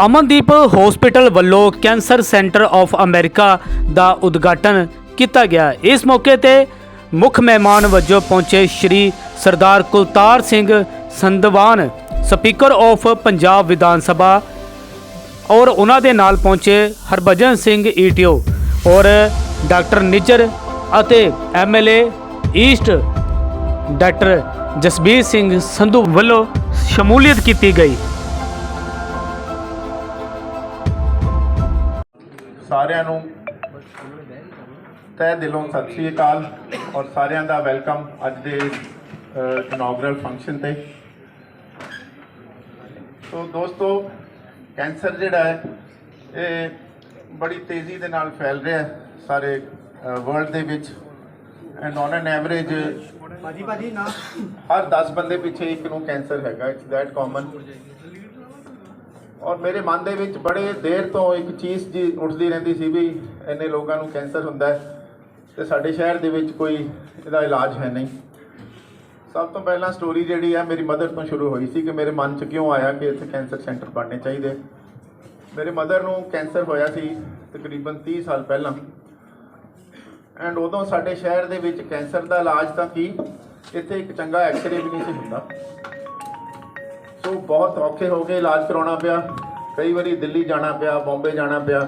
Amandeep hospital ਵੱਲੋਂ cancer centre of America ਦਾ ਉਦਘਾਟਨ ਕੀਤਾ ਗਿਆ। ਇਸ ਮੌਕੇ ਤੇ ਮੁੱਖ ਮਹਿਮਾਨ ਵਜੋਂ ਪਹੁੰਚੇ ਸ਼੍ਰੀ ਸਰਦਾਰ ਕੁਲਤਾਰ ਸਿੰਘ ਸੰਧਵਾਨ, ਸਪੀਕਰ ਆਫ ਪੰਜਾਬ ਵਿਧਾਨ ਸਭਾ ਔਰ ਉਹਨਾਂ ਦੇ ਨਾਲ ਪਹੁੰਚੇ ਹਰਭਜਨ ਸਿੰਘ ਈਟੀਓ ਔਰ ਡਾਕਟਰ ਨਿਜਰ ਅਤੇ MLA east doctor Jasbir Singh Sandhu ਵੱਲੋਂ ਸ਼ਮੂਲੀਅਤ ਕੀਤੀ ਗਈ। ਸਾਰਿਆਂ ਨੂੰ ਤਹਿ ਦਿਲੋਂ ਸਤਿ ਸ੍ਰੀ ਅਕਾਲ ਔਰ ਸਾਰਿਆਂ ਦਾ ਵੈਲਕਮ ਅੱਜ ਦੇ ਇਨੌਗਰਲ ਫੰਕਸ਼ਨ ਤੇ। ਸੋ ਦੋਸਤੋ ਕੈਂਸਰ ਜਿਹੜਾ ਹੈ ਇਹ ਬੜੀ ਤੇਜ਼ੀ ਦੇ ਨਾਲ ਫੈਲ ਰਿਹਾ ਹੈ ਸਾਰੇ ਵਰਲਡ ਦੇ ਵਿੱਚ। ਐਂਡ ਔਨ ਐਨ ਐਵਰੇਜ ਭਾਜੀ ਭਾਜੀ ਨਾ। ਹਰ 10 ਬੰਦੇ ਪਿੱਛੇ ਇੱਕ ਨੂੰ ਕੈਂਸਰ ਹੈਗਾ ਇਟਸ ਦੈਟ ਕਾਮਨ ਔਰ ਮੇਰੇ ਮਨ ਦੇ ਵਿੱਚ ਬੜੇ ਦੇਰ ਤੋਂ ਇੱਕ ਚੀਜ਼ ਜੀ ਉੱਠਦੀ ਰਹਿੰਦੀ ਸੀ ਵੀ ਇੰਨੇ ਲੋਕਾਂ ਨੂੰ ਕੈਂਸਰ ਹੁੰਦਾ ਹੈ ਤੇ ਸਾਡੇ ਸ਼ਹਿਰ ਦੇ ਵਿੱਚ ਕੋਈ ਇਹਦਾ ਇਲਾਜ ਹੈ ਨਹੀਂ। ਸਭ ਤੋਂ ਪਹਿਲਾਂ ਸਟੋਰੀ ਜਿਹੜੀ ਹੈ ਮੇਰੀ ਮਦਰ ਤੋਂ ਸ਼ੁਰੂ ਹੋਈ ਸੀ ਕਿ ਮੇਰੇ ਮਨ 'ਚ ਕਿਉਂ ਆਇਆ ਕਿ ਇੱਥੇ ਕੈਂਸਰ ਸੈਂਟਰ ਬਣਨੇ ਚਾਹੀਦੇ। ਮੇਰੇ ਮਦਰ ਨੂੰ ਕੈਂਸਰ ਹੋਇਆ ਸੀ ਤਕਰੀਬਨ 30 ਸਾਲ ਪਹਿਲਾਂ। ਐਂਡ ਉਦੋਂ ਸਾਡੇ ਸ਼ਹਿਰ ਦੇ ਵਿੱਚ ਕੈਂਸਰ ਦਾ ਇਲਾਜ ਤਾਂ ਕੀ? ਇੱਥੇ ਇੱਕ ਚੰਗਾ ਐਕਸਰੇ ਵੀ ਨਹੀਂ ਸੀ ਹੁੰਦਾ। ਸੋ ਬਹੁਤ ਔਖੇ ਹੋ ਕੇ ਇਲਾਜ ਕਰਾਉਣਾ ਪਿਆ। ਕਈ ਵਾਰੀ ਦਿੱਲੀ ਜਾਣਾ ਪਿਆ ਬੰਬੇ ਜਾਣਾ ਪਿਆ।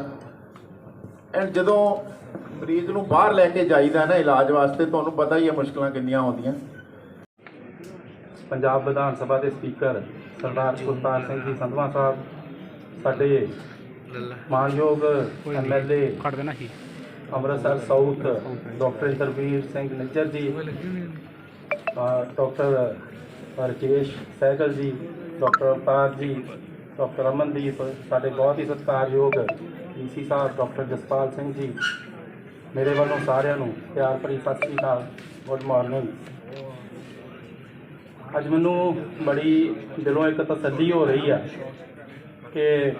ਐਂਡ ਜਦੋਂ ਮਰੀਜ਼ ਨੂੰ ਬਾਹਰ ਲੈ ਕੇ ਜਾਈਦਾ ਨਾ ਇਲਾਜ ਵਾਸਤੇ ਤੁਹਾਨੂੰ ਪਤਾ ਹੀ ਹੈ ਮੁਸ਼ਕਲਾਂ ਕਿੰਨੀਆਂ ਆਉਂਦੀਆਂ। ਪੰਜਾਬ ਵਿਧਾਨ ਸਭਾ ਦੇ ਸਪੀਕਰ ਸਰਦਾਰ ਕੁਲਤਾਰ ਸਿੰਘ ਜੀ ਸੰਧਵਾ ਸਾਹਿਬ ਸਾਡੇ ਮਾਨਯੋਗ ਐਮਐਲਏ ਕੱਢ ਦੇਣਾ ਸੀ। Amritsar south doctor Inderbir Singh Nijjar ji doctor Rakesh Sehgal ਜੀ ਡਾਕਟਰ ਅਵਤਾਰ ਜੀ ਡਾਕਟਰ ਅਮਨਦੀਪ, ਸਾਡੇ ਬਹੁਤ ਹੀ ਸਤਿਕਾਰਯੋਗ ਡੀਸੀ ਸਾਹਿਬ, ਡਾਕਟਰ ਜਸਪਾਲ ਸਿੰਘ ਜੀ, ਮੇਰੇ ਵੱਲੋਂ ਸਾਰਿਆਂ ਨੂੰ ਪਿਆਰ ਭਰੀ ਸਤਿ ਸ੍ਰੀ ਅਕਾਲ, ਗੁੱਡ ਮਾਰਨਿੰਗ। ਅੱਜ ਮੈਨੂੰ ਬੜੀ ਦਿਲੋਂ ਇੱਕ ਤਸੱਲੀ ਹੋ ਰਹੀ ਆ ਕਿ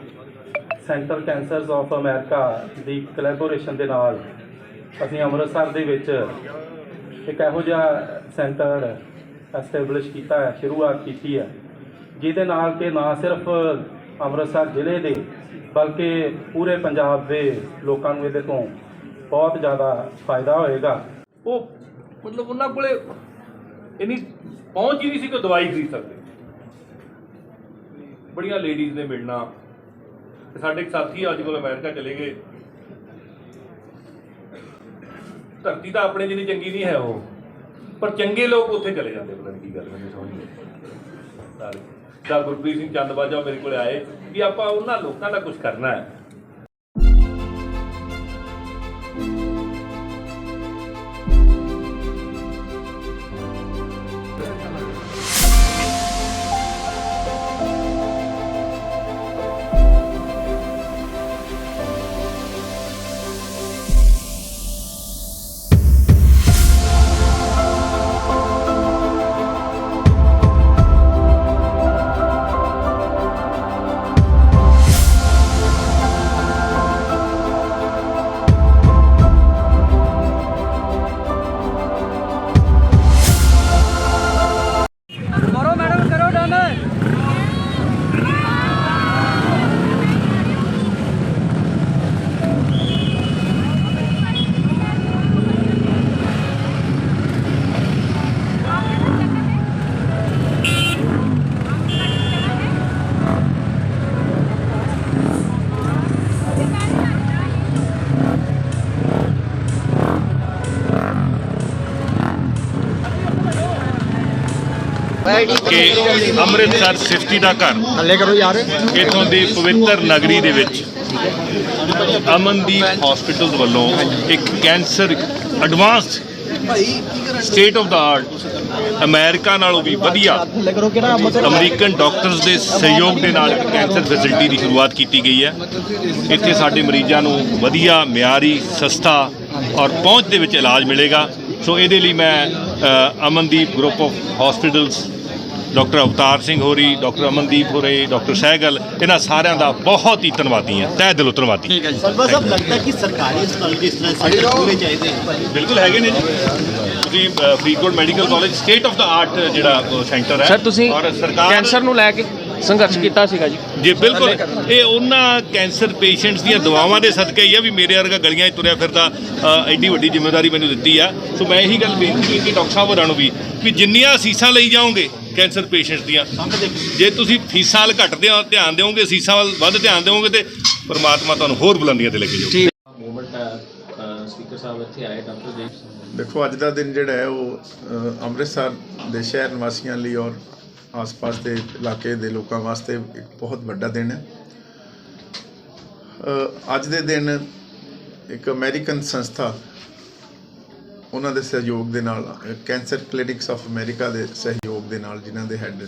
ਸੈਂਟਰ ਕੈਂਸਰਸ ਆਫ ਅਮਰੀਕਾ ਦੀ ਕੋਲੈਬੋਰੇਸ਼ਨ ਦੇ ਨਾਲ ਅਸੀਂ ਅੰਮ੍ਰਿਤਸਰ ਦੇ ਵਿੱਚ ਇੱਕ ਇਹੋ ਜਿਹਾ ਸੈਂਟਰ ਐਸਟੈਬਲਿਸ਼ ਕੀਤਾ ਹੈ, ਸ਼ੁਰੂਆਤ ਕੀਤੀ ਹੈ। ਜਿਹਦੇ ਨਾਲ ਕਿ ਨਾ ਸਿਰਫ ਅੰਮ੍ਰਿਤਸਰ ਜ਼ਿਲ੍ਹੇ ਦੇ, ਬਲਕਿ ਪੂਰੇ ਪੰਜਾਬ ਦੇ ਲੋਕਾਂ ਨੂੰ ਇਹਦੇ ਤੋਂ ਬਹੁਤ ਜ਼ਿਆਦਾ ਫਾਇਦਾ ਹੋਏਗਾ। ਉਹ ਮਤਲਬ ਉਹਨਾਂ ਕੋਲੇ ਇੰਨੀ ਪਹੁੰਚ ਹੀ ਨਹੀਂ ਸੀ ਕਿ ਦਵਾਈ ਖਰੀਦ ਸਕਦੇ। ਬੜੀਆਂ ਲੇਡੀਜ਼ ਨੇ ਮਿਲਣਾ। ਤੇ ਸਾਡੇ ਇੱਕ ਸਾਥੀ ਅੱਜ ਕੋਲ ਅਮਰੀਕਾ ਚਲੇ ਗਏ। ਧਰਤੀ ਤਾਂ ਆਪਣੇ ਜਿੰਨੀ ਚੰਗੀ ਨਹੀਂ ਹੈ ਉਹ। ਪਰ ਚੰਗੇ ਲੋਕ ਉੱਥੇ ਚਲੇ ਜਾਂਦੇ ਪਤਾ ਨਹੀਂ ਕੀ ਗੱਲ ਮੈਨੂੰ ਸਮਝ ਨਹੀਂ ਆਈ। ਗੁਰਪ੍ਰੀਤ ਸਿੰਘ ਚੰਦਬਾਜਾ ਮੇਰੇ ਕੋਲ ਆਏ ਵੀ ਆਪਾਂ ਉਹਨਾਂ ਲੋਕਾਂ ਦਾ ਕੁਝ ਕਰਨਾ ਹੈ ਕਿ ਅੰਮ੍ਰਿਤਸਰ ਸਿਫਤੀ ਦਾ ਘਰ ਹੱਲੇ ਕਰੋ ਯਾਰ। ਇਥੋਂ ਦੀ ਪਵਿੱਤਰ ਨਗਰੀ ਦੇ ਵਿੱਚ ਅਮਨਦੀਪ ਹਸਪੀਟਲ ਵੱਲੋਂ ਇੱਕ cancer advanced state of the art America ਨਾਲੋਂ ਵੀ ਵਧੀਆ ਅਮਰੀਕਨ ਡਾਕਟਰਸ ਦੇ ਸਹਿਯੋਗ ਦੇ ਨਾਲ ਇੱਕ ਕੈਂਸਰ ਫੈਸਿਲਿਟੀ ਦੀ ਸ਼ੁਰੂਆਤ ਕੀਤੀ ਗਈ ਹੈ। ਇੱਥੇ ਸਾਡੇ ਮਰੀਜ਼ਾਂ ਨੂੰ ਵਧੀਆ ਮਿਆਰੀ ਸਸਤਾ ਔਰ ਪਹੁੰਚ ਦੇ ਵਿੱਚ ਇਲਾਜ ਮਿਲੇਗਾ। ਸੋ ਇਹਦੇ ਲਈ ਮੈਂ Amandeep group of hospitals doctor Avtar Singh ਹੋਰੀ ਡਾਕਟਰ ਅਮਨਦੀਪ ਹੋਰੇ ਡਾਕਟਰ ਸਹਿਗਲ ਇਹਨਾਂ ਸਾਰਿਆਂ ਦਾ ਬਹੁਤ ਹੀ ਧੰਨਵਾਦੀ ਹਾਂ। ਤਹਿ ਦਿਲੋਂ ਧੰਨਵਾਦੀ। ਸਰਵਾ ਸਾਹਿਬ ਲੱਗਦਾ ਕਿ ਸਰਕਾਰੀ ਹਸਪਤਾਲ ਜਿਸ ਤਰ੍ਹਾਂ ਸੈਂਟਰ ਚਾਹੀਦੇ ਨੇ ਬਿਲਕੁਲ ਹੈਗੇ ਨੇ ਜੀ। ਤੁਸੀਂ Faridkot medical college state of the art ਜਿਹੜਾ ਸੈਂਟਰ ਹੈ। ਸਰ ਤੁਸੀਂ ਕੈਂਸਰ ਨੂੰ ਲੈ ਕੇ ਸੰਘਰਸ਼ ਕੀਤਾ ਸੀਗਾ ਜੀ। ਜੀ ਬਿਲਕੁਲ। ਇਹ ਉਹਨਾਂ ਕੈਂਸਰ ਪੇਸ਼ੈਂਟਸ ਦੀਆਂ ਦਵਾਵਾਂ ਦੇ ਸਦਕੇ ਹੀ ਆ ਵੀ ਮੇਰੇ ਵਰਗਾ ਗਲੀਆਂ 'ਚ ਤੁਰਿਆ ਫਿਰਦਾ ਐਡੀ ਵੱਡੀ ਜ਼ਿੰਮੇਵਾਰੀ ਮੈਨੂੰ ਦਿੱਤੀ ਆ। ਸੋ ਮੈਂ ਇਹੀ ਗੱਲ ਬੇਨਤੀ ਕੀਤੀ ਡਾਕਟਰ ਸਾਹਿਬ ਹੋਰਾਂ ਨੂੰ ਵੀ ਵੀ ਜਿੰਨੀਆਂ ਅਸੀਸਾਂ ਲਈ ਜਾਓਗੇ ਕੈਂਸਰ ਪੇਸ਼ੈਂਟਸ ਦੀਆਂ। ਜੇ ਤੁਸੀਂ ਫੀਸਾਂ ਵੱਲ ਘੱਟ ਧਿਆਨ ਦਿਓਗੇ ਅਸੀਸਾਂ ਵੱਲ ਵੱਧ ਧਿਆਨ ਦਿਓਗੇ ਤੇ ਪਰਮਾਤਮਾ ਤੁਹਾਨੂੰ ਹੋਰ ਬੁਲੰਦੀਆਂ ਤੇ ਲੈ ਕੇ ਜਾਊਗਾ। ਸਪੀਕਰ ਸਾਹਿਬ ਇੱਥੇ ਆਏ ਡਾਕਟਰ ਜੀ। ਦੇਖੋ ਅੱਜ ਦਾ ਦਿਨ ਜਿਹੜਾ ਹੈ ਉਹ ਅੰਮ੍ਰਿਤਸਰ ਦੇ ਸ਼ਹਿਰ ਨਿਵਾਸੀਆਂ ਲਈ ਔਰ ਆਸ-ਪਾਸ ਦੇ ਇਲਾਕੇ ਦੇ ਲੋਕਾਂ ਵਾਸਤੇ ਇੱਕ ਬਹੁਤ ਵੱਡਾ ਦਿਨ ਹੈ। ਅ, ਅੱਜ ਦੇ ਦਿਨ ਇੱਕ ਅਮਰੀਕਨ ਸੰਸਥਾ ਉਹਨਾਂ ਦੇ ਸਹਿਯੋਗ ਦੇ ਨਾਲ, ਕੈਂਸਰ ਕਲੀਨਿਕਸ ਆਫ ਅਮਰੀਕਾ ਦੇ ਸਹਿਯੋਗ ਦੇ ਨਾਲ ਜਿਨ੍ਹਾਂ ਦੇ ਹੈੱਡ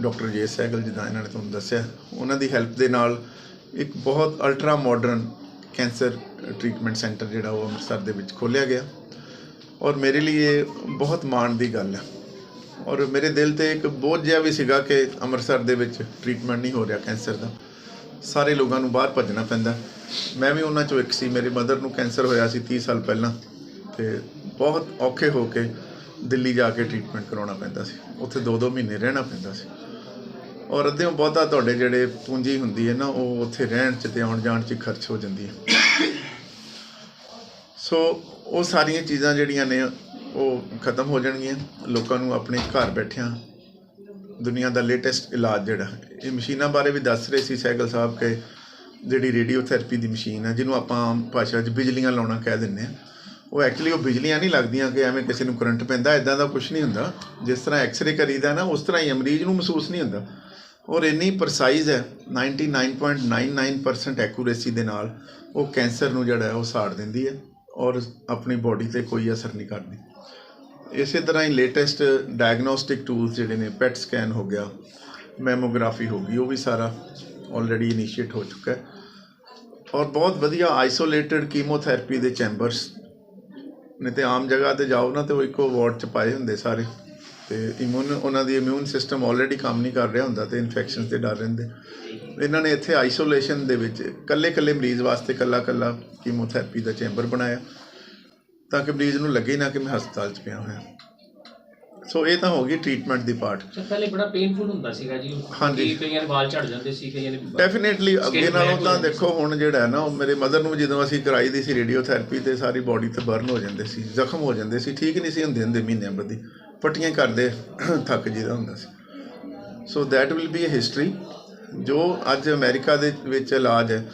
ਡਾਕਟਰ ਜੇ ਸਹਿਗਲ ਜਿੱਦਾਂ ਇਹਨਾਂ ਨੇ ਤੁਹਾਨੂੰ ਦੱਸਿਆ, ਉਹਨਾਂ ਦੀ ਹੈਲਪ ਦੇ ਨਾਲ ਇੱਕ ਬਹੁਤ ultra modern cancer treatment centre ਜਿਹੜਾ ਉਹ ਅੰਮ੍ਰਿਤਸਰ ਦੇ ਵਿੱਚ ਖੋਲ੍ਹਿਆ ਗਿਆ। ਔਰ ਮੇਰੇ ਲਈ ਇਹ ਬਹੁਤ ਮਾਣ ਦੀ ਗੱਲ ਹੈ। ਔਰ ਮੇਰੇ ਦਿਲ ਤੇ ਇੱਕ ਬੋਝ ਜਿਹਾ ਵੀ ਸੀਗਾ ਕਿ ਅੰਮ੍ਰਿਤਸਰ ਦੇ ਵਿੱਚ ਟ੍ਰੀਟਮੈਂਟ ਨਹੀਂ ਹੋ ਰਿਹਾ ਕੈਂਸਰ ਦਾ। ਸਾਰੇ ਲੋਕਾਂ ਨੂੰ ਬਾਹਰ ਭੱਜਣਾ ਪੈਂਦਾ। ਮੈਂ ਵੀ ਉਹਨਾਂ ਚੋਂ ਇੱਕ ਸੀ, ਮੇਰੇ ਮਦਰ ਨੂੰ ਕੈਂਸਰ ਹੋਇਆ ਸੀ 30 ਸਾਲ ਪਹਿਲਾਂ। ਤੇ ਬਹੁਤ ਔਖੇ ਹੋ ਕੇ ਦਿੱਲੀ ਜਾ ਕੇ ਟ੍ਰੀਟਮੈਂਟ ਕਰਾਉਣਾ ਪੈਂਦਾ ਸੀ। ਉੱਥੇ 2-2 ਮਹੀਨੇ ਰਹਿਣਾ ਪੈਂਦਾ ਸੀ। ਔਰ ਅੱਧਿਓਂ ਬਹੁਤਾ ਤੁਹਾਡੇ ਜਿਹੜੇ ਪੂੰਜੀ ਹੁੰਦੀ ਹੈ ਨਾ, ਉਹ ਉੱਥੇ ਰਹਿਣ ਚ ਤੇ ਆਉਣ ਜਾਣ ਚ ਖਰਚ ਹੋ ਜਾਂਦੀ ਹੈ। ਸੋ ਉਹ ਸਾਰੀਆਂ ਚੀਜ਼ਾਂ ਜਿਹੜੀਆਂ ਨੇ, ਉਹ ਖਤਮ ਹੋ ਜਾਣਗੀਆਂ। ਲੋਕਾਂ ਨੂੰ ਆਪਣੇ ਘਰ ਬੈਠਿਆਂ ਦੁਨੀਆ ਦਾ ਲੇਟੈਸਟ ਇਲਾਜ ਜਿਹੜਾ, ਇਹ ਮਸ਼ੀਨਾਂ ਬਾਰੇ ਵੀ ਦੱਸ ਰਹੇ ਸੀ ਸਹਿਗਲ ਸਾਹਿਬ ਕਿ ਜਿਹੜੀ ਰੇਡੀਓਥੈਰੇਪੀ ਦੀ ਮਸ਼ੀਨ ਹੈ, ਜਿਹਨੂੰ ਆਪਾਂ ਆਮ ਭਾਸ਼ਾ 'ਚ ਬਿਜਲੀਆਂ ਲਾਉਣਾ ਕਹਿ ਦਿੰਦੇ ਆ ਉਹ ਐਕਚੁਅਲੀ ਉਹ ਬਿਜਲੀਆਂ ਨਹੀਂ ਲੱਗਦੀਆਂ ਕਿ ਐਵੇਂ ਕਿਸੇ ਨੂੰ ਕਰੰਟ ਪੈਂਦਾ ਇਦਾਂ ਦਾ ਕੁਝ ਨਹੀਂ ਹੁੰਦਾ। ਜਿਸ ਤਰ੍ਹਾਂ ਐਕਸ-ਰੇ ਕਰੀਦਾ ਨਾ ਉਸ ਤਰ੍ਹਾਂ ਹੀ ਆ, ਮਰੀਜ਼ ਨੂੰ ਮਹਿਸੂਸ ਨਹੀਂ ਹੁੰਦਾ। ਔਰ ਇੰਨੀ ਪ੍ਰਸਾਈਜ਼ ਹੈ 99.99% ਐਕੂਰੇਸੀ ਦੇ ਨਾਲ ਉਹ ਕੈਂਸਰ ਨੂੰ ਜਿਹੜਾ ਹੈ ਉਹ ਸਾੜ ਦਿੰਦੀ ਹੈ ਔਰ ਆਪਣੀ ਬੋਡੀ ਤੇ ਕੋਈ ਅਸਰ ਨਹੀਂ ਕਰਦੀ। ਇਸੇ ਤਰ੍ਹਾਂ ਹੀ ਲੇਟੈਸਟ ਡਾਇਗਨੋਸਟਿਕ ਟੂਲਸ ਜਿਹੜੇ ਨੇ ਪੈਟ ਸਕੈਨ ਹੋ ਗਿਆ ਮੈਮੋਗ੍ਰਾਫੀ ਹੋ ਗਈ ਉਹ ਵੀ ਸਾਰਾ ਆਲਰੇਡੀ ਇਨੀਸ਼ੀਏਟ ਹੋ ਚੁੱਕਾ ਹੈ। ਔਰ ਬਹੁਤ ਵਧੀਆ ਆਈਸੋਲੇਟਡ ਕੀਮੋਥੈਰੇਪੀ ਦੇ ਚੈਂਬਰਸ ਨਹੀਂ ਤੇ ਆਮ ਜਗ੍ਹਾ ਤੇ ਜਾਓ ਨਾ ਤੇ ਉਹ ਇੱਕੋ ਵਾਰਡ ਚ ਪਾਏ ਹੁੰਦੇ ਸਾਰੇ। ਤੇ ਇਮਿਊਨ ਉਹਨਾਂ ਦੀ ਇਮਿਊਨ ਸਿਸਟਮ ਆਲਰੇਡੀ ਕੰਮ ਨਹੀਂ ਕਰ ਰਿਹਾ ਹੁੰਦਾ ਤੇ ਇਨਫੈਕਸ਼ਨਸ ਦੇ ਡਰ ਰਹਿੰਦੇ। ਇਹਨਾਂ ਨੇ ਇੱਥੇ ਆਈਸੋਲੇਸ਼ਨ ਦੇ ਵਿੱਚ ਕੱਲੇ ਕੱਲੇ ਮਰੀਜ਼ ਵਾਸਤੇ ਕੱਲਾ ਕੱਲਾ ਕੀਮੋਥੈਰੇਪੀ ਦਾ ਚੈਂਬਰ ਬਣਾਇਆ। ਤਾਂ ਕਿ ਮਰੀਜ਼ ਨੂੰ ਲੱਗੇ ਨਾ ਕਿ ਮੈਂ ਹਸਪਤਾਲ 'ਚ ਪਿਆ ਹੋਇਆ। ਸੋ ਇਹ ਤਾਂ ਹੋ ਗਈ ਟ੍ਰੀਟਮੈਂਟ ਦੀ ਪਾਰਟ ਪਹਿਲੇ ਬੜਾ ਪੇਨਫੁਲ ਹੁੰਦਾ ਸੀਗਾ ਜੀ। ਹਾਂਜੀ। ਕਈਆਂ ਦੇ ਵਾਲ ਝੜ ਜਾਂਦੇ ਸੀ ਕਈਆਂ ਦੇ ਡੈਫੀਨੇਟਲੀ ਅੱਗੇ ਨਾਲੋਂ ਤਾਂ ਦੇਖੋ ਹੁਣ ਜਿਹੜਾ ਹੈ ਨਾ ਉਹ ਮੇਰੇ ਮਦਰ ਨੂੰ ਜਦੋਂ ਅਸੀਂ ਕਰਾਈ ਦੀ ਸੀ ਰੇਡੀਓਥੈਰੇਪੀ ਤੇ ਸਾਰੀ ਬਾਡੀ ਤੇ ਬਰਨ ਹੋ ਜਾਂਦੇ ਸੀ ਜ਼ਖਮ ਹੋ ਜਾਂਦੇ ਸੀ ਠੀਕ ਨਹੀਂ ਸੀ ਹੁੰਦੇ ਹੁੰਦੇ ਮਹੀਨਿਆਂ ਬੱਦੀ ਪੱਟੀਆਂ ਕਰਦੇ ਥੱਕ ਜੀਦਾ ਹੁੰਦਾ ਸੀ। So that will be a history ਜੋ ਅੱਜ ਅਮਰੀਕਾ ਦੇ ਵਿੱਚ ਇਲਾਜ ਹੈ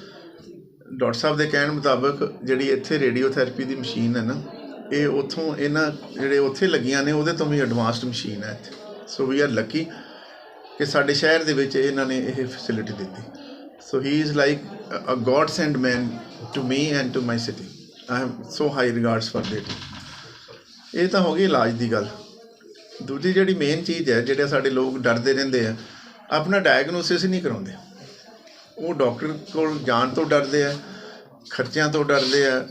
ਡਾਕਟਰ ਸਾਹਿਬ ਦੇ ਕਹਿਣ ਮੁਤਾਬਕ ਜਿਹੜੀ ਇੱਥੇ ਰੇਡੀਓਥੈਰੇਪੀ ਦੀ ਮਸ਼ੀਨ ਹੈ ਨਾ ਇਹ ਉਥੋਂ ਇਹਨਾਂ ਜਿਹੜੇ ਉੱਥੇ ਲੱਗੀਆਂ ਨੇ, ਉਹਦੇ ਤੋਂ ਵੀ ਐਡਵਾਂਸਡ ਮਸ਼ੀਨ ਹੈ ਇੱਥੇ। ਸੋ ਵੀ ਆਰ ਲੱਕੀ ਕਿ ਸਾਡੇ ਸ਼ਹਿਰ ਦੇ ਵਿੱਚ ਇਹਨਾਂ ਨੇ ਇਹ ਫੈਸਿਲਿਟੀ ਦਿੱਤੀ। So he is like a god send man to me and to my city I have so high regards for that ਇਹ ਤਾਂ ਹੋ ਗਈ ਇਲਾਜ ਦੀ ਗੱਲ। ਦੂਜੀ ਜਿਹੜੀ ਮੇਨ ਚੀਜ਼ ਹੈ, ਜਿਹੜੇ ਸਾਡੇ ਲੋਕ ਡਰਦੇ ਰਹਿੰਦੇ ਆ, ਆਪਣਾ ਡਾਇਗਨੋਸਿਸ ਨਹੀਂ ਕਰਾਉਂਦੇ। ਉਹ ਡਾਕਟਰ ਕੋਲ ਜਾਣ ਤੋਂ ਡਰਦੇ ਆ, ਖਰਚਿਆਂ ਤੋਂ ਡਰਦੇ ਆ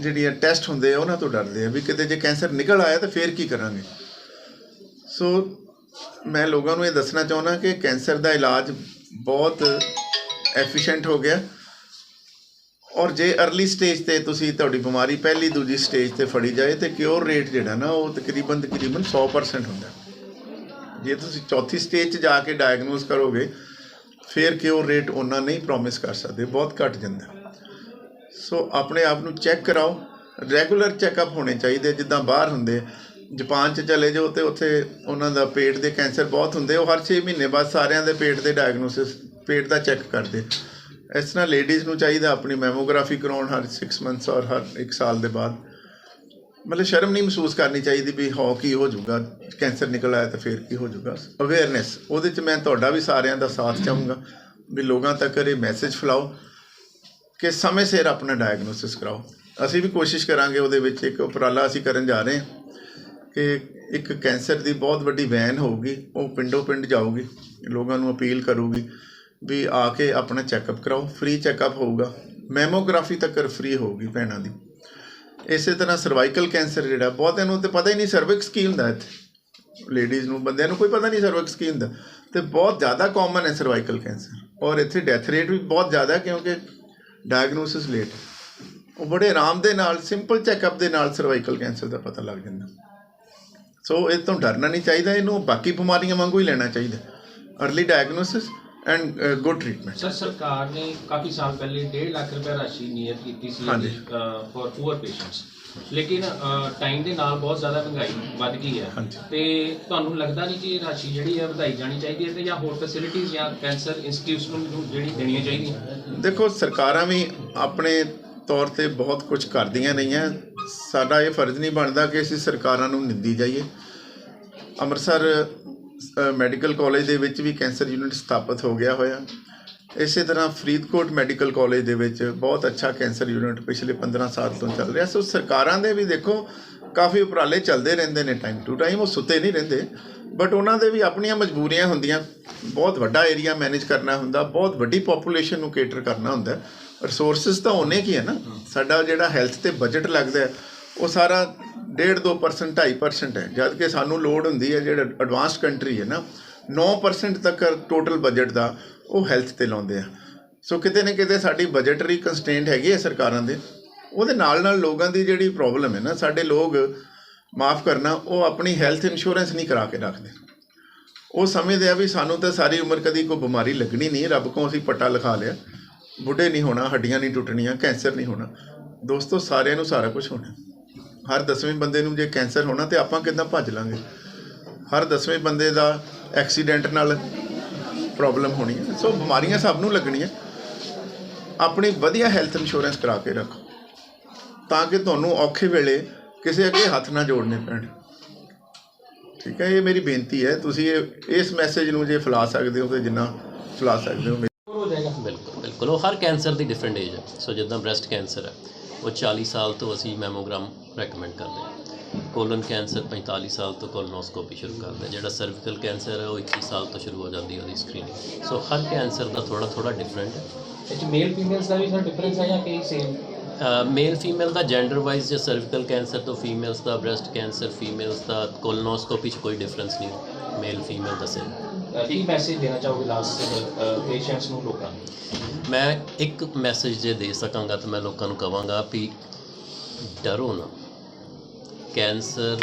ਜਿਹੜੀਆਂ ਟੈਸਟ ਹੁੰਦੇ ਆ, ਉਹਨਾਂ ਤੋਂ ਡਰਦੇ ਆ ਵੀ ਕਿਤੇ ਜੇ ਕੈਂਸਰ ਨਿਕਲ ਆਇਆ ਤਾਂ ਫੇਰ ਕੀ ਕਰਾਂਗੇ? ਸੋ ਮੈਂ ਲੋਕਾਂ ਨੂੰ ਇਹ ਦੱਸਣਾ ਚਾਹੁੰਦਾ ਕਿ ਕੈਂਸਰ ਦਾ ਇਲਾਜ ਬਹੁਤ ਐਫੀਸ਼ੀਐਂਟ ਹੋ ਗਿਆ। ਔਰ ਜੇ अर्ਲੀ ਸਟੇਜ ਤੇ ਤੁਸੀਂ ਤੁਹਾਡੀ ਬਿਮਾਰੀ ਪਹਿਲੀ ਦੂਜੀ ਸਟੇਜ ਤੇ ਫੜੀ ਜਾਏ, ਤੇ ਕਿਉਰ ਰੇਟ ਜਿਹੜਾ ਨਾ, ਉਹ ਤਕਰੀਬਨ ਤਕਰੀਬਨ 100% ਹੁੰਦਾ। ਜੇ ਤੁਸੀਂ ਚੌਥੀ ਸਟੇਜ 'ਚ ਜਾ ਕੇ ਡਾਇਗਨੋਸ ਕਰੋਗੇ, ਫਿਰ ਕਿਉਰ ਰੇਟ ਉਹਨਾਂ ਨਹੀਂ ਪ੍ਰੋਮਿਸ ਕਰ ਸਕਦੇ, ਬਹੁਤ ਘਟ ਜਾਂਦਾ। ਸੋ ਆਪਣੇ ਆਪ ਨੂੰ ਚੈੱਕ ਕਰਾਓ। ਰੈਗੂਲਰ ਚੈੱਕਅਪ ਹੋਣੇ ਚਾਹੀਦੇ, ਜਿੱਦਾਂ ਬਾਹਰ ਹੁੰਦੇ। ਜਾਪਾਨ 'ਚ ਚਲੇ ਜਾਓ ਤੇ ਉੱਥੇ ਉਹਨਾਂ ਦਾ ਪੇਟ ਦੇ ਕੈਂਸਰ ਬਹੁਤ ਹੁੰਦੇ। ਉਹ ਹਰ 6 ਮਹੀਨੇ ਬਾਅਦ ਸਾਰਿਆਂ ਦੇ ਪੇਟ ਦੇ ਡਾਇਗਨੋਸਿਸ ਪੇਟ ਦਾ ਚੈੱਕ ਕਰਦੇ। ਇਸ ਤਰ੍ਹਾਂ ਲੇਡੀਜ਼ ਨੂੰ ਚਾਹੀਦਾ ਆਪਣੀ ਮੈਮੋਗ੍ਰਾਫੀ ਕਰਾਉਣ ਹਰ 6 ਮੰਥਸ ਔਰ ਹਰ 1 ਸਾਲ ਦੇ ਬਾਅਦ। ਮਤਲਬ ਸ਼ਰਮ ਨਹੀਂ ਮਹਿਸੂਸ ਕਰਨੀ ਚਾਹੀਦੀ ਵੀ ਹੋ, ਕੀ ਹੋ ਜਾਊਗਾ? ਕੈਂਸਰ ਨਿਕਲ ਆਇਆ ਤਾਂ ਫਿਰ ਕੀ ਹੋ ਜਾਊਗਾ? ਅਵੇਅਰਨੈਸ ਉਹਦੇ 'ਚ ਮੈਂ ਤੁਹਾਡਾ ਵੀ ਸਾਰਿਆਂ ਦਾ ਸਾਥ ਚਾਹੂੰਗਾ। ਵੀ ਲੋਕਾਂ ਤੱਕ ਇਹ ਮੈਸੇਜ ਫੈਲਾਓ। ਕਿ ਸਮੇਂ ਸਿਰ ਆਪਣਾ ਡਾਇਗਨੋਸਿਸ ਕਰਾਓ। ਅਸੀਂ ਵੀ ਕੋਸ਼ਿਸ਼ ਕਰਾਂਗੇ ਉਹਦੇ ਵਿੱਚ ਇੱਕ ਉਪਰਾਲਾ ਅਸੀਂ ਕਰਨ ਜਾ ਰਹੇ ਹਾਂ ਕਿ ਇੱਕ ਕੈਂਸਰ ਦੀ ਬਹੁਤ ਵੱਡੀ ਵੈਨ ਹੋਊਗੀ, ਉਹ ਪਿੰਡੋਂ ਪਿੰਡ ਜਾਊਗੀ, ਲੋਕਾਂ ਨੂੰ ਅਪੀਲ ਕਰੂਗੀ ਵੀ ਆ ਕੇ ਆਪਣਾ ਚੈੱਕਅਪ ਕਰਾਓ ਫ੍ਰੀ ਚੈੱਕਅਪ ਹੋਊਗਾ। ਮੈਮੋਗ੍ਰਾਫੀ ਤੱਕ ਫ੍ਰੀ ਹੋਊਗੀ ਭੈਣਾਂ ਦੀ। ਇਸੇ ਤਰ੍ਹਾਂ ਸਰਵਾਈਕਲ ਕੈਂਸਰ ਜਿਹੜਾ, ਬਹੁਤਿਆਂ ਨੂੰ ਤੇ ਪਤਾ ਹੀ ਨਹੀਂ ਸਰਵਿਕਸ ਕੀ ਹੁੰਦਾ ਇੱਥੇ। ਲੇਡੀਜ਼ ਨੂੰ, ਬੰਦਿਆਂ ਨੂੰ ਕੋਈ ਪਤਾ ਨਹੀਂ ਸਰਵਿਕਸ ਕੀ ਹੁੰਦਾ। ਤੇ ਬਹੁਤ ਜ਼ਿਆਦਾ ਕਾਮਨ ਹੈ ਸਰਵਾਈਕਲ ਕੈਂਸਰ ਔਰ ਇੱਥੇ ਡੈਥ ਰੇਟ ਵੀ ਬਹੁਤ ਜ਼ਿਆਦਾ ਕਿਉਂਕਿ ਡਾਇਗਨੋਸਿਸ ਲੇਟ ਉਹ ਬੜੇ ਆਰਾਮ ਦੇ ਨਾਲ ਸਿੰਪਲ ਚੈੱਕਅਪ ਦੇ ਨਾਲ ਸਰਵਾਈਕਲ ਕੈਂਸਰ ਦਾ ਪਤਾ ਲੱਗ ਜਾਂਦਾ। ਸੋ ਇਹ ਤੋਂ ਡਰਨਾ ਨਹੀਂ ਚਾਹੀਦਾ ਇਹਨੂੰ ਬਾਕੀ ਬਿਮਾਰੀਆਂ ਵਾਂਗੂ ਹੀ ਲੈਣਾ ਚਾਹੀਦਾ। Early diagnosis and good treatment sir ਸਰਕਾਰ ਨੇ ਕਾਫੀ ਸਾਲ ਪਹਿਲੇ 1.5 ਲੱਖ ਰੁਪਏ ਰਾਸ਼ੀ ਨਿਯਤ ਕੀਤੀ ਸੀ ਫॉर ਪੂਅਰ ਪੇਸ਼ੈਂਟਸ ਲੇਕਿਨ ਟਾਈਮ ਦੇ ਨਾਲ ਬਹੁਤ ਜ਼ਿਆਦਾ ਮਹਿੰਗਾਈ ਵੱਧ ਗਈ ਹੈ। ਤੇ ਤੁਹਾਨੂੰ ਲੱਗਦਾ ਨਹੀਂ ਕਿ ਇਹ ਰਾਸ਼ੀ ਜਿਹੜੀ ਹੈ ਵਧਾਈ ਜਾਣੀ ਚਾਹੀਦੀ ਹੈ ਤੇ ਜਾਂ ਹੋਰ ਫੈਸਿਲਿਟੀਜ਼ ਜਾਂ ਕੈਂਸਰ ਇੰਸਟੀਟਿਊਟਸ ਨੂੰ ਜਿਹੜੀ ਦੇਣੀਆਂ ਚਾਹੀਦੀਆਂ? ਦੇਖੋ ਸਰਕਾਰਾਂ ਵੀ ਆਪਣੇ ਤੌਰ ਤੇ ਬਹੁਤ ਕੁਝ ਕਰਦੀਆਂ ਰਹੀਆਂ। ਸਾਡਾ ਇਹ ਫਰਜ਼ ਨਹੀਂ ਬਣਦਾ ਕਿ ਅਸੀਂ ਸਰਕਾਰਾਂ ਨੂੰ ਨਿੰਦੀ ਜਾਈਏ। ਅੰਮ੍ਰਿਤਸਰ ਮੈਡੀਕਲ ਕਾਲਜ ਦੇ ਵਿੱਚ ਵੀ ਕੈਂਸਰ ਯੂਨਿਟ ਸਥਾਪਿਤ ਹੋ ਗਿਆ ਹੋਇਆ। ਇਸੇ ਤਰ੍ਹਾਂ ਫਰੀਦਕੋਟ ਮੈਡੀਕਲ ਕਾਲਜ ਦੇ ਵਿੱਚ ਬਹੁਤ ਅੱਛਾ ਕੈਂਸਰ ਯੂਨਿਟ ਪਿਛਲੇ 15 ਸਾਲ ਤੋਂ ਚੱਲ ਰਿਹਾ। ਸੋ ਸਰਕਾਰਾਂ ਦੇ ਵੀ ਦੇਖੋ, ਕਾਫੀ ਉਪਰਾਲੇ ਚੱਲਦੇ ਰਹਿੰਦੇ ਨੇ ਟਾਈਮ ਟੂ ਟਾਈਮ ਉਹ ਸੁੱਤੇ ਨਹੀਂ ਰਹਿੰਦੇ। ਬਟ ਉਹਨਾਂ ਦੇ ਵੀ ਆਪਣੀਆਂ ਮਜਬੂਰੀਆਂ ਹੁੰਦੀਆਂ। ਬਹੁਤ ਵੱਡਾ ਏਰੀਆ ਮੈਨੇਜ ਕਰਨਾ ਹੁੰਦਾ, ਬਹੁਤ ਵੱਡੀ ਪੋਪੂਲੇਸ਼ਨ ਨੂੰ ਕੇਟਰ ਕਰਨਾ ਹੁੰਦਾ। ਰਿਸੋਰਸਸ ਤਾਂ ਉਹਨੇ ਕੀ ਹੈ ਨਾ, ਸਾਡਾ ਜਿਹੜਾ ਹੈਲਥ ਤੇ ਬਜਟ ਲੱਗਦਾ ਉਹ ਸਾਰਾ 1.5 2% 2.5% ਹੈ। ਜਦ ਕਿ ਸਾਨੂੰ ਲੋੜ ਹੁੰਦੀ ਹੈ, ਜਿਹੜਾ ਐਡਵਾਂਸਡ ਕੰਟਰੀ ਹੈ ਨਾ 9% ਤੱਕ ਟੋਟਲ ਬਜਟ ਦਾ ਉਹ ਹੈਲਥ ਤੇ ਲਾਉਂਦੇ ਆ। ਸੋ ਕਿਤੇ ਨਾ ਕਿਤੇ ਸਾਡੀ ਬਜਟਰੀ ਕੰਸਟ੍ਰੇਂਟ ਹੈਗੀ ਹੈ ਸਰਕਾਰਾਂ ਦੇ। ਉਹਦੇ ਨਾਲ ਨਾਲ ਲੋਕਾਂ ਦੀ ਜਿਹੜੀ ਪ੍ਰੋਬਲਮ ਹੈ ਨਾ, ਸਾਡੇ ਲੋਕ ਮਾਫ ਕਰਨਾ, ਉਹ ਆਪਣੀ ਹੈਲਥ ਇੰਸ਼ੋਰੈਂਸ ਨਹੀਂ ਕਰਾ ਕੇ ਰੱਖਦੇ। ਉਹ ਸਮਝਦੇ ਆ ਵੀ ਸਾਨੂੰ ਤਾਂ ਸਾਰੀ ਉਮਰ ਕਦੀ ਕੋਈ ਬਿਮਾਰੀ ਲੱਗਣੀ ਨਹੀਂ, ਰੱਬ ਕੋਲ ਅਸੀਂ ਪੱਟਾ ਲਿਖਾ ਲਿਆ। ਬੁੱਢੇ ਨਹੀਂ ਹੋਣਾ, ਹੱਡੀਆਂ ਨਹੀਂ ਟੁੱਟਣੀਆਂ, ਕੈਂਸਰ ਨਹੀਂ ਹੋਣਾ। ਦੋਸਤੋ, ਸਾਰਿਆਂ ਨੂੰ ਸਾਰਾ ਕੁਝ ਹੋਣਾ। ਹਰ ਦਸਵੇਂ ਬੰਦੇ ਨੂੰ ਜੇ ਕੈਂਸਰ ਹੋਣਾ ਤੇ ਆਪਾਂ ਕਿੱਦਾਂ ਭੱਜ ਲਾਂਗੇ? ਹਰ ਦਸਵੇਂ ਬੰਦੇ ਦਾ ਐਕਸੀਡੈਂਟ ਨਾਲ ਪ੍ਰੋਬਲਮ ਹੋਣੀ ਹੈ। ਸੋ ਬਿਮਾਰੀਆਂ ਸਭ ਨੂੰ ਲੱਗਣੀਆਂ। ਆਪਣੀ ਵਧੀਆ ਹੈਲਥ ਇੰਸ਼ੋਰੈਂਸ ਕਰਾ ਕੇ ਰੱਖੋ। ਤਾਂ ਕਿ ਤੁਹਾਨੂੰ ਔਖੇ ਵੇਲੇ ਕਿਸੇ ਅੱਗੇ ਹੱਥ ਨਾ ਜੋੜਨੇ ਪੈਣ। ਠੀਕ ਹੈ, ਇਹ ਮੇਰੀ ਬੇਨਤੀ ਹੈ। ਤੁਸੀਂ ਇਹ ਇਸ ਮੈਸੇਜ ਨੂੰ ਜੇ ਫੈਲਾ ਸਕਦੇ ਹੋ, ਤੇ ਜਿੰਨਾ ਫੈਲਾ ਸਕਦੇ ਹੋ ਬਿਲਕੁਲ ਬਿਲਕੁਲ। ਉਹ ਹਰ ਕੈਂਸਰ ਦੀ ਡਿਫਰੈਂਟ ਏਜ ਹੈ। ਸੋ ਜਿੱਦਾਂ ਬ੍ਰੈਸਟ ਕੈਂਸਰ ਹੈ, ਉਹ 40 ਸਾਲ ਤੋਂ ਅਸੀਂ ਮੈਮੋਗ੍ਰਾਮ ਰეკਮੈਂਡ ਕਰਦੇ ਹਾਂ। ਕੋਲਨ ਕੈਂਸਰ 45 ਸਾਲ ਤੋਂ ਕੋਲੋਨੋਸਕੋਪੀ ਸ਼ੁਰੂ ਕਰਦੇ ਜਿਹੜਾ ਸਰਵਿਕਲ ਕੈਂਸਰ ਹੈ ਉਹ 21 ਸਾਲ ਤੋਂ ਸ਼ੁਰੂ ਹੋ ਜਾਂਦੀ ਹੈ ਉਹਦੀ ਸਕਰੀਨਿੰਗ ਸੋ ਹਰ ਕੈਂਸਰ ਦਾ ਥੋੜਾ ਥੋੜਾ ਡਿਫਰੈਂਟ ਹੈ। ਇਹ ਮੇਲ ਫੀਮੇਲਸ ਦਾ ਵੀ ਸਰ ਡਿਫਰੈਂਸ ਹੈ ਜਾਂ ਕਿ ਸੇਮ ਮੇਲ ਫੀਮੇਲ ਦਾ ਜੈਂਡਰ ਵਾਈਜ਼ ਜੇ ਸਰਵਿਕਲ ਕੈਂਸਰ ਤੋਂ ਫੀਮੇਲਸ ਦਾ ਬ੍ਰੈਸਟ ਕੈਂਸਰ ਫੀਮੇਲਸ ਦਾ ਕੋਲੋਨੋਸਕੋਪੀ 'ਚ ਕੋਈ ਡਿਫਰੈਂਸ ਨਹੀਂ ਮੇਲ ਫੀਮੇਲ ਦਾ ਸੇਮ ਕੀ ਮੈਸੇਜ ਦੇਣਾ ਚਾਹੋਗੇ ਲਾਸਟ ਪੇਸ਼ੈਂਟਸ ਨੂੰ ਲੋਕਾਂ ਨੂੰ? ਮੈਂ ਇੱਕ ਮੈਸੇਜ ਜੇ ਦੇ ਸਕਾਂਗਾ ਤਾਂ ਮੈਂ ਲੋਕਾਂ ਨੂੰ ਕਵਾਂਗਾ ਵੀ ਡਰੋ ਨਾ। ਕੈਂਸਰ,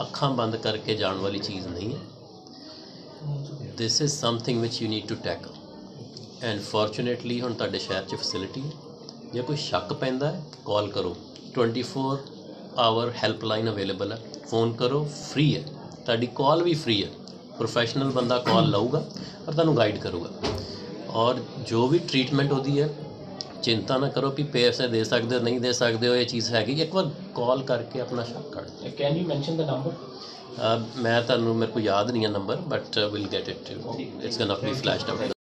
ਅੱਖਾਂ ਬੰਦ ਕਰਕੇ ਜਾਣ ਵਾਲੀ ਚੀਜ਼ ਨਹੀਂ ਹੈ। This is something which you need to tackle and fortunately ਹੁਣ ਤੁਹਾਡੇ ਸ਼ਹਿਰ 'ਚ ਫੈਸਿਲਿਟੀ ਹੈ। ਜੇ ਕੋਈ ਸ਼ੱਕ ਪੈਂਦਾ ਹੈ ਕਾਲ ਕਰੋ। 24 ਆਵਰ ਹੈਲਪਲਾਈਨ ਅਵੇਲੇਬਲ ਹੈ। ਫੋਨ ਕਰੋ ਫ੍ਰੀ ਹੈ। ਤੁਹਾਡੀ ਕਾਲ ਵੀ ਫ੍ਰੀ ਹੈ। ਪ੍ਰੋਫੈਸ਼ਨਲ ਬੰਦਾ ਕਾਲ ਲਊਗਾ ਔਰ ਤੁਹਾਨੂੰ ਗਾਈਡ ਕਰੂਗਾ। ਔਰ ਜੋ ਵੀ ਟ੍ਰੀਟਮੈਂਟ ਉਹਦੀ ਹੈ ਚਿੰਤਾ ਨਾ ਕਰੋ ਕਿ ਪੈਸੇ ਦੇ ਸਕਦੇ ਹੋ ਨਹੀਂ ਦੇ ਸਕਦੇ ਹੋ ਇਹ ਚੀਜ਼ ਹੈਗੀ। ਇੱਕ ਵਾਰ ਕਾਲ ਕਰਕੇ ਆਪਣਾ ਸ਼ੱਕ ਕੱਢ can you mention the number ਮੈਂ ਤੁਹਾਨੂੰ ਮੇਰੇ ਕੋਲ ਯਾਦ ਨਹੀਂ ਹੈ number but will get it it's gonna be flashed out